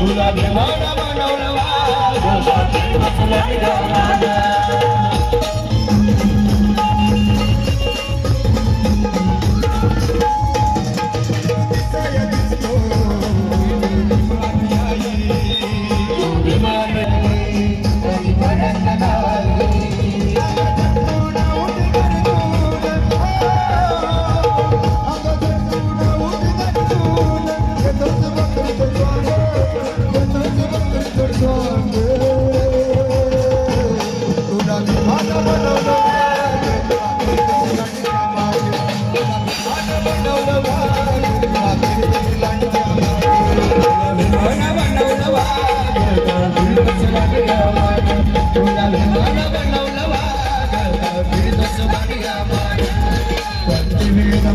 तुला भेमाना बनवलं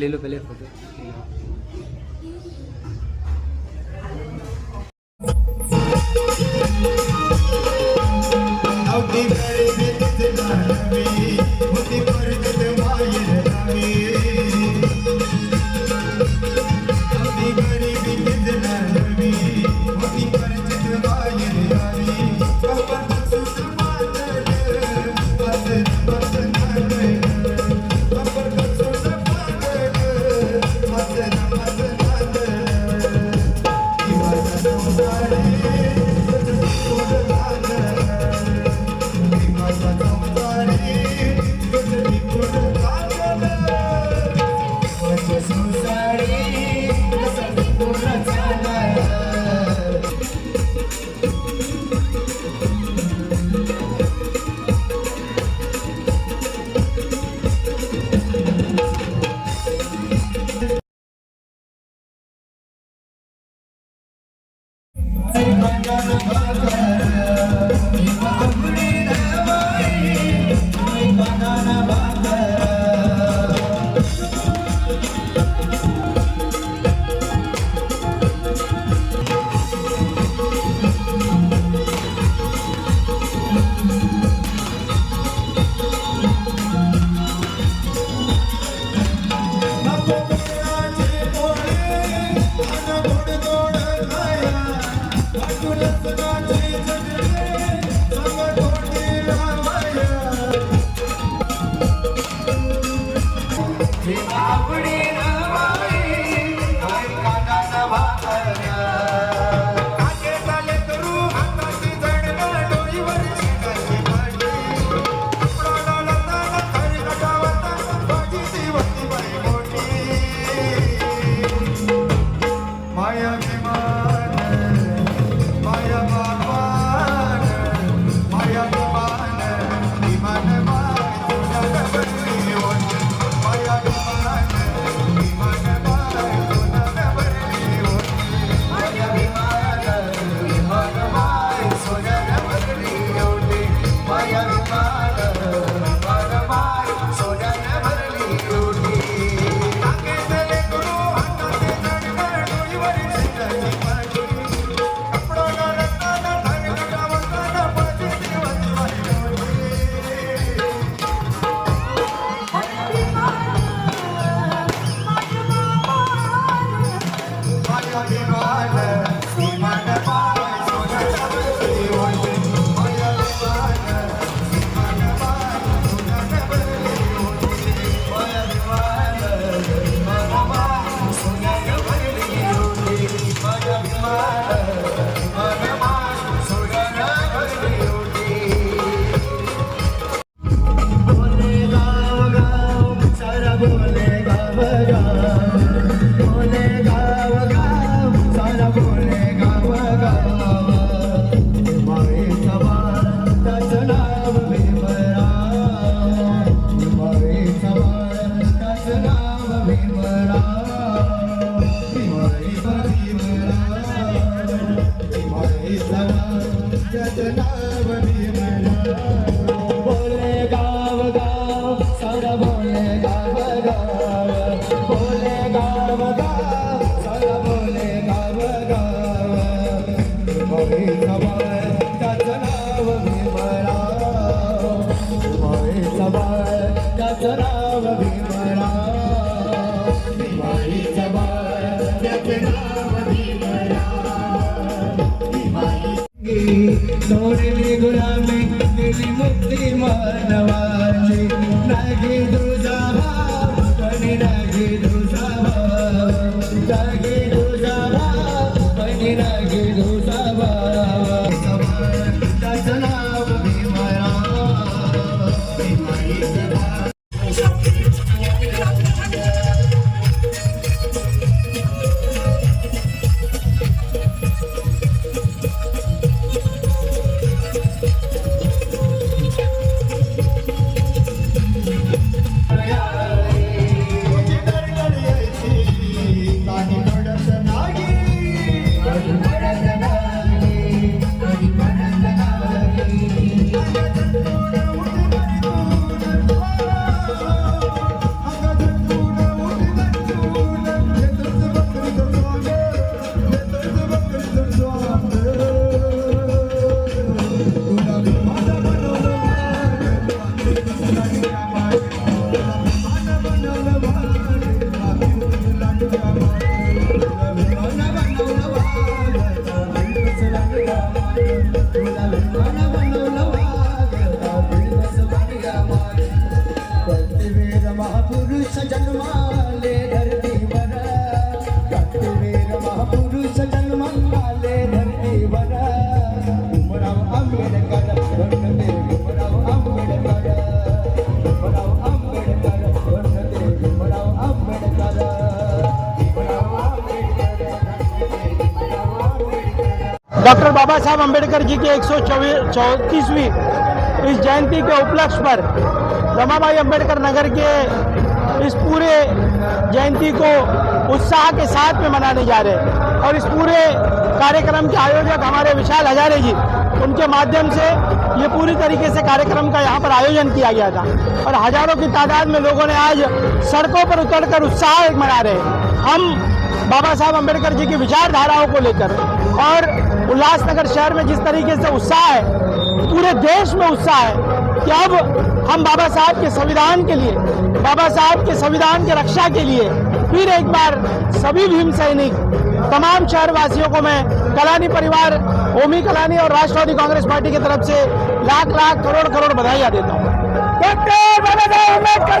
ले लो पहले फ़ोटो अवधी गरिबी तिथला So yeah. Don't let me go down, केली मुक्ती मानवाची. नाही दुर्जा भाव पण नाही दुर्जा भाव डॉक्टर बाबा साहब अंबेडकर जी की एक सौ इस जयंती के उपलक्ष्य पर रमाबाई अंबेडकर नगर के इस पूरे जयंती को उत्साह के साथ में मनाने जा रहे हैं। और इस पूरे कार्यक्रम के आयोजक हमारे विशाल हजारे जी, उनके माध्यम से ये पूरी तरीके से कार्यक्रम का यहाँ पर आयोजन किया गया था। और हज़ारों की तादाद में लोगों ने आज सड़कों पर उतरकर उत्साह मना रहे हैं। हम बाबा साहब अंबेडकर जी की विचारधाराओं को लेकर और उल्लासनगर शहर में जिस तरीके से उत्साह है पूरे देश में उत्साह है कि अब हम बाबा साहब के संविधान के लिए बाबा साहब के संविधान की रक्षा के लिए फिर एक बार सभी भीम सैनिक तमाम शहरवासियों को मैं कलानी परिवार ओमी कलानी और राष्ट्रवादी कांग्रेस पार्टी की तरफ़ से लाख लाख करोड़ करोड़ बधाइयाँ देता हूँ। Doctor Baba Saheb Ambedkar